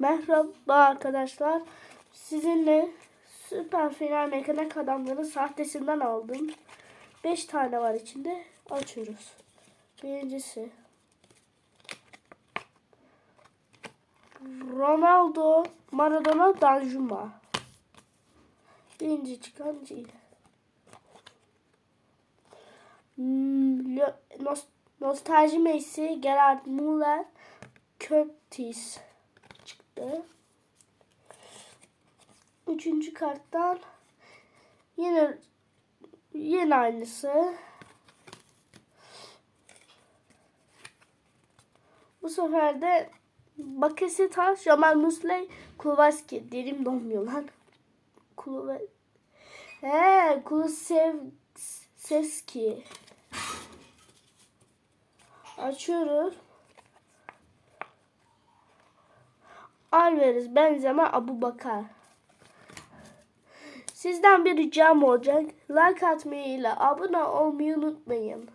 Merhaba arkadaşlar. Sizinle süper final mekanik adamların sahtesinden aldım. 5 tane var içinde. Açıyoruz. Birincisi. Ronaldo, Maradona, Danjuma. Birinci çıkan değil. Hmm, Nostalji Messi, Gerard Muller, Curtis çıktı. Üçüncü karttan yine yine aynısı. Bu sefer de Bakasitas, Jamal Musley, Kowalski. Dilim donmuyor lan. Kuluve... He, Kulusevski. Açıyoruz. Alvarez, Benzema, Abu Bakar. Sizden bir ricam olacak. Like atmayı ile abone olmayı unutmayın.